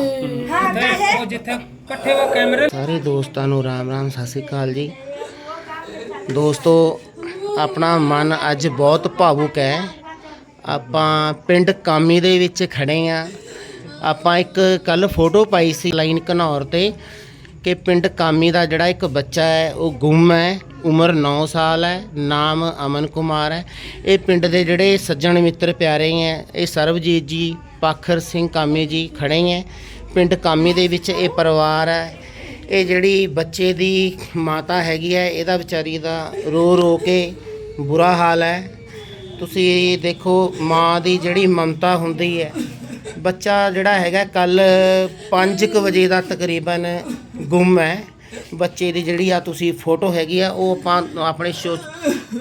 ਤੇ ਉਹ ਜਿੱਥੇ ਇਕੱਠੇ ਉਹ ਕੈਮਰੇ ਸਾਰੇ ਦੋਸਤਾਂ ਨੂੰ ਰਾਮ ਰਾਮ, ਸਤਿ ਸ੍ਰੀ ਅਕਾਲ ਜੀ। ਦੋਸਤੋ, ਆਪਣਾ ਮਨ ਅੱਜ ਬਹੁਤ ਭਾਵੁਕ ਹੈ। ਆਪਾਂ ਪਿੰਡ ਕਾਮੀ ਦੇ ਵਿੱਚ ਖੜੇ ਆ ਆਪਾਂ ਇੱਕ ਕੱਲ ਫੋਟੋ ਪਾਈ ਸੀ ਲਾਈਨ ਘਨੌਰ ਤੇ ਕਿ ਪਿੰਡ ਕਾਮੀ ਦਾ ਜਿਹੜਾ ਇੱਕ ਬੱਚਾ ਹੈ, ਉਹ ਗੁੰਮ ਹੈ, ਉਮਰ 9 ਸਾਲ ਹੈ, ਨਾਮ ਅਮਨ ਕੁਮਾਰ ਹੈ। ਇਹ ਪਿੰਡ ਦੇ ਜਿਹੜੇ ਸੱਜਣ ਮਿੱਤਰ ਪਿਆਰੇ ਹੈ, ਇਹ ਸਰਬਜੀਤ ਜੀ ਪਾਖਰ ਸਿੰਘ ਕਾਮੀ ਜੀ ਖੜੇ ਹੈ ਪਿੰਡ ਕਾਮੀ ਦੇ ਵਿੱਚ ਇਹ ਪਰਿਵਾਰ ਹੈ ਇਹ ਜਿਹੜੀ ਬੱਚੇ ਦੀ ਮਾਤਾ ਹੈਗੀ ਹੈ ਇਹਦਾ ਵਿਚਾਰੀ ਦਾ ਰੋ ਰੋ ਕੇ ਬੁਰਾ ਹਾਲ ਹੈ ਤੁਸੀਂ ਦੇਖੋ, ਮਾਂ ਦੀ ਜਿਹੜੀ ਮਮਤਾ ਹੁੰਦੀ ਹੈ ਬੱਚਾ ਜਿਹੜਾ ਹੈਗਾ ਕੱਲ 5:00 ਵਜੇ ਦਾ ਤਕਰੀਬਨ ਗੁੰਮ ਹੈ ਬੱਚੇ ਦੀ ਜਿਹੜੀ ਆ ਤੁਸੀਂ ਫੋਟੋ ਹੈਗੀ ਆ, ਉਹ ਆਪਾਂ ਆਪਣੇ ਸ਼ੋ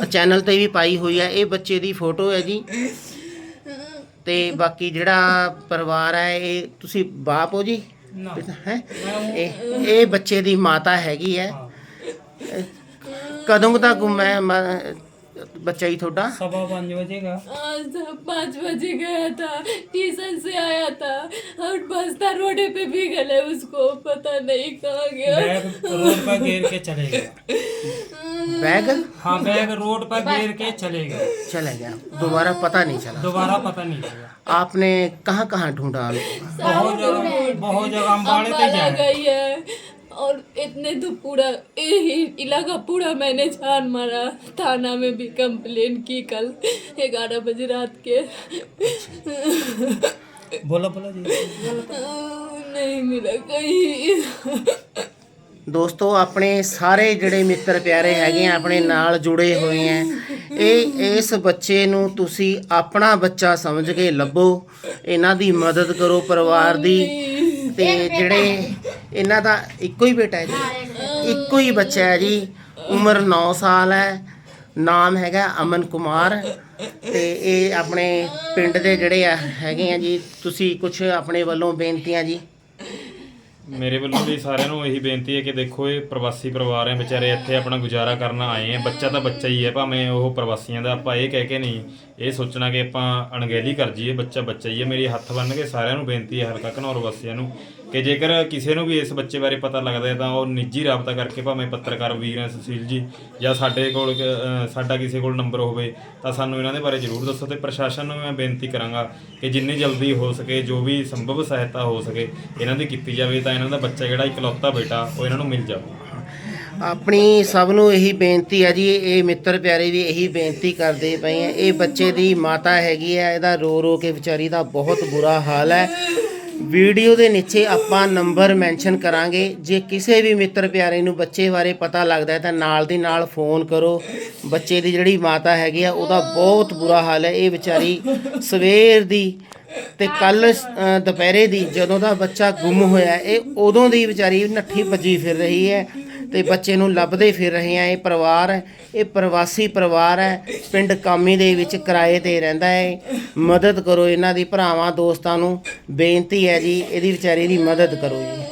ਚੈਨਲ ਤੇ ਵੀ ਪਾਈ ਹੋਈ ਹੈ ਇਹ ਬੱਚੇ ਦੀ ਫੋਟੋ ਹੈ ਜੀ ਤੇ ਬਾਕੀ ਜਿਹੜਾ ਪਰਿਵਾਰ ਹੈ ਇਹ ਤੁਸੀਂ ਬਾਪ ਹੋ ਜੀ ਨਾ ਹੈ ਇਹ ਇਹ ਬੱਚੇ ਦੀ ਮਾਤਾ ਹੈਗੀ ਹੈ ਕਦੋਂ ਕੁ ਤੱਕ ਗੁੰਮ ਹੈ ਮ- ਬੱਚਾ ਹੀ ਤੁਹਾਡਾ ਸਵਾ 5 ਵਜੇ ਦਾ आज पाँच बजे गया था ट्यूशन से आया था और बस्ता रोडे पे भी गले उसको पता नहीं कहाँ गया बैग रोड पर गिर के चले गए बैग? हाँ बैग रोड पर गिर के चले गए। चला गया। दोबारा पता नहीं चला। दोबारा पता नहीं चला। आपने कहाँ कहाँ ढूंढा? बहुत जगह बहुत जगह अम्बाड़े पे जाए। गई है और इतने तो पूरा यही इलाका पूरा मैंने छान मारा। थाना में भी कंप्लेन की कल ग्यारह बजे रात के। बोला बोला जी। नहीं मिला कहीं। ਦੋਸਤੋ, ਆਪਣੇ ਸਾਰੇ ਜਿਹੜੇ ਮਿੱਤਰ ਪਿਆਰੇ ਹੈਗੇ ਆ, ਆਪਣੇ ਨਾਲ ਜੁੜੇ ਹੋਏ ਆ, ਇਹ ਇਸ ਬੱਚੇ ਨੂੰ ਤੁਸੀਂ ਆਪਣਾ ਬੱਚਾ ਸਮਝ ਕੇ ਲੱਭੋ। ਇਹਨਾਂ ਦੀ ਮਦਦ ਕਰੋ ਪਰਿਵਾਰ ਦੀ। ਤੇ ਜਿਹੜੇ ਇਹਨਾਂ ਦਾ ਇੱਕੋ ਹੀ ਬੇਟਾ ਹੈ ਜੀ। ਇੱਕੋ ਹੀ ਬੱਚਾ ਹੈ ਜੀ। ਉਮਰ 9 ਸਾਲ ਹੈ। ਨਾਮ ਹੈਗਾ ਅਮਨ ਕੁਮਾਰ। ਤੇ ਇਹ ਆਪਣੇ ਪਿੰਡ ਦੇ ਜਿਹੜੇ ਆ, ਹੈਗੇ ਆ ਜੀ। ਤੁਸੀਂ ਕੁਝ ਆਪਣੇ ਵੱਲੋਂ ਬੇਨਤੀਆਂ ਜੀ। ਮੇਰੇ ਵੱਲੋਂ ਵੀ ਸਾਰਿਆਂ ਨੂੰ ਇਹੀ ਬੇਨਤੀ ਹੈ ਕਿ ਦੇਖੋ ਇਹ ਪ੍ਰਵਾਸੀ ਪਰਿਵਾਰ ਹੈ, ਵਿਚਾਰੇ ਇੱਥੇ ਆਪਣਾ ਗੁਜ਼ਾਰਾ ਕਰਨ ਆਏ ਆ ਬੱਚਾ ਤਾਂ ਬੱਚਾ ਹੀ ਹੈ, ਭਾਵੇਂ ਉਹ ਪ੍ਰਵਾਸੀਆਂ ਦਾ ਆਪਾਂ ਇਹ ਕਹਿ ਕੇ ਨਹੀਂ ਇਹ ਸੋਚਣਾ ਕਿ ਆਪਾਂ ਅਣਗਹਿਲੀ ਕਰ ਜੀਏ ਬੱਚਾ ਬੱਚਾ ਹੀ ਹੈ, ਮੇਰੀ ਹੱਥ ਬੰਨ੍ਹ ਕੇ ਸਾਰਿਆਂ ਨੂੰ ਬੇਨਤੀ ਹੈ ਹਲਕਾ ਘਨੌਰ ਵਾਸੀਆਂ ਨੂੰ ਕਿ ਜੇਕਰ ਕਿਸੇ ਨੂੰ ਵੀ ਇਸ ਬੱਚੇ ਬਾਰੇ ਪਤਾ ਲੱਗਦਾ ਹੈ ਤਾਂ ਉਹ ਨਿੱਜੀ ਰਾਬਤਾ ਕਰਕੇ ਭਾਵੇਂ ਪੱਤਰਕਾਰ ਵੀਰ ਹੈ ਸੁਸ਼ੀਲ ਜੀ ਜਾਂ ਸਾਡੇ ਕੋਲ ਸਾਡਾ ਕਿਸੇ ਕੋਲ ਨੰਬਰ ਹੋਵੇ ਤਾਂ ਸਾਨੂੰ ਇਹਨਾਂ ਦੇ ਬਾਰੇ ਜ਼ਰੂਰ ਦੱਸੋ ਤੇ ਪ੍ਰਸ਼ਾਸਨ ਨੂੰ ਮੈਂ ਬੇਨਤੀ ਕਰਾਂਗਾ ਕਿ ਜਿੰਨੀ ਜਲਦੀ ਹੋ ਸਕੇ, ਜੋ ਵੀ ਸੰਭਵ ਸਹਾਇਤਾ ਹੋ ਸਕੇ, ਇਹਨਾਂ ਦੀ ਕੀਤੀ ਜਾਵੇ ਤਾਂ ਇਹਨਾਂ ਦਾ ਬੱਚਾ ਜਿਹੜਾ ਇਕਲੌਤਾ ਬੇਟਾ ਉਹ ਇਹਨਾਂ ਨੂੰ ਮਿਲ ਜਾਵੇ। ਆਪਣੀ ਸਭ ਨੂੰ ਇਹੀ ਬੇਨਤੀ ਹੈ ਜੀ, ਇਹ ਮਿੱਤਰ ਪਿਆਰੇ ਵੀ ਇਹੀ ਬੇਨਤੀ ਕਰਦੇ ਪਏ ਆ। ਇਹ ਬੱਚੇ ਦੀ ਮਾਤਾ ਹੈਗੀ ਹੈ ਇਹਦਾ ਰੋ ਰੋ ਕੇ ਵਿਚਾਰੀ ਦਾ ਬਹੁਤ ਬੁਰਾ ਹਾਲ ਹੈ ਵੀਡੀਓ ਦੇ ਨੀਚੇ ਆਪਾਂ ਨੰਬਰ ਮੈਂਸ਼ਨ ਕਰਾਂਗੇ। ਜੇ ਕਿਸੇ ਵੀ ਮਿੱਤਰ ਪਿਆਰੇ ਨੂੰ ਬੱਚੇ ਬਾਰੇ ਪਤਾ ਲੱਗਦਾ ਹੈ ਤਾਂ ਨਾਲ ਦੀ ਨਾਲ ਫੋਨ ਕਰੋ। ਬੱਚੇ ਦੀ ਜਿਹੜੀ ਮਾਤਾ ਹੈਗੀ ਆ, ਉਹਦਾ ਬਹੁਤ ਬੁਰਾ ਹਾਲ ਹੈ। ਇਹ ਵਿਚਾਰੀ ਸਵੇਰ ਦੀ ਤੇ ਕੱਲ ਦੁਪਹਿਰੇ ਦੀ ਜਦੋਂ ਦਾ ਬੱਚਾ ਗੁੰਮ ਹੋਇਆ, ਇਹ ਉਦੋਂ ਦੀ ਵਿਚਾਰੀ ਨੱਠੀ ਭੱਜੀ ਫਿਰ ਰਹੀ ਹੈ। ਤੇ ਬੱਚੇ ਨੂੰ ਲੱਭਦੇ ਫਿਰ ਰਹੇ ਆ ਇਹ ਪਰਿਵਾਰ ਹੈ, ਇਹ ਪ੍ਰਵਾਸੀ ਪਰਿਵਾਰ ਹੈ ਪਿੰਡ ਕਾਮੀ ਦੇ ਵਿੱਚ ਕਿਰਾਏ ਤੇ ਰਹਿੰਦਾ ਹੈ। ਮਦਦ ਕਰੋ ਇਹਨਾਂ ਦੀ ਭਰਾਵਾਂ ਦੋਸਤਾਂ ਨੂੰ ਬੇਨਤੀ ਹੈ ਜੀ ਇਹਦੀ ਵਿਚਾਰੀ ਦੀ ਮਦਦ ਕਰੋ ਜੀ।